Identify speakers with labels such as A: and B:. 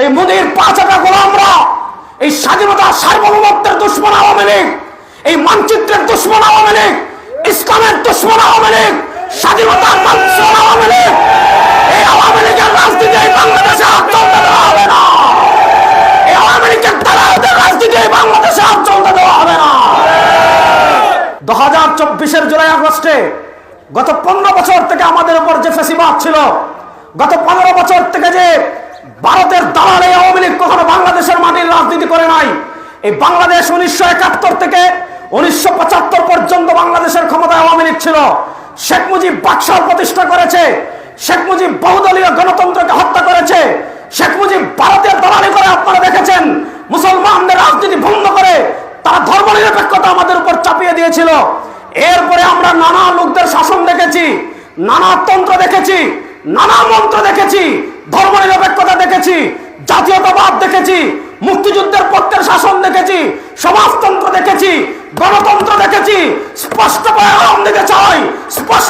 A: এই মোদীর পাঁচটা গোলামরা, এই স্বাধীনতা সার্বভৌমত্বের দুশ্মন আওয়ামী লীগ, এই মানচিত্রের দুশ্মন আওয়ামী লীগ, ইসলামের দুশ্মন আওয়ামী লীগ, স্বাধীনতার দুশ্মন আওয়ামী লীগ, এই আওয়ামী লীগের রাজনীতি এই বাংলাদেশে আর চলতে দেওয়া হবে না। এই আওয়ামী লীগের দালালদের রাজনীতি এই বাংলাদেশে আর চলতে দেওয়া হবে না। দু হাজার চব্বিশের জুলাই আগস্টে গত পনেরো বছর থেকে আমাদের উপর যে ফেসিবাদ ছিল, গত পনেরো বছর থেকে যে ভারতের দালাল আওয়ামী লীগ কখনো বাংলাদেশের মাটির রাজনীতি করে নাই। এই বাংলাদেশ উনিশশো একাত্তর থেকে উনিশশো পঁচাত্তর পর্যন্ত বাংলাদেশের ক্ষমতায় আওয়ামী লীগ ছিল। শেখ মুজিব বাকশাল প্রতিষ্ঠা করেছে। শেখ মুজিব বহুদলীয় গণতন্ত্রকে হত্যা করেছে। শেখ মুজিব ভারতের দালালি করে আপনারা দেখেছেন, মুসলমানদের রাজনীতি ভঙ্গ করে তারা ধর্ম নিরপেক্ষতা আমাদের উপর চাপিয়ে দিয়েছিল। এরপরে আমরা নানা লোকদের শাসন দেখেছি, নানা তন্ত্র দেখেছি, নানা মন্ত্র দেখেছি ধর্ম নিরপেক্ষতা দেখেছি, জাতীয়তাবাদ দেখেছি, মুক্তিযুদ্ধের পক্ষের শাসন দেখেছি, সমাজতন্ত্র দেখেছি, গণতন্ত্র দেখেছি, স্পষ্ট পয়গাম দিতে চাই স্পষ্ট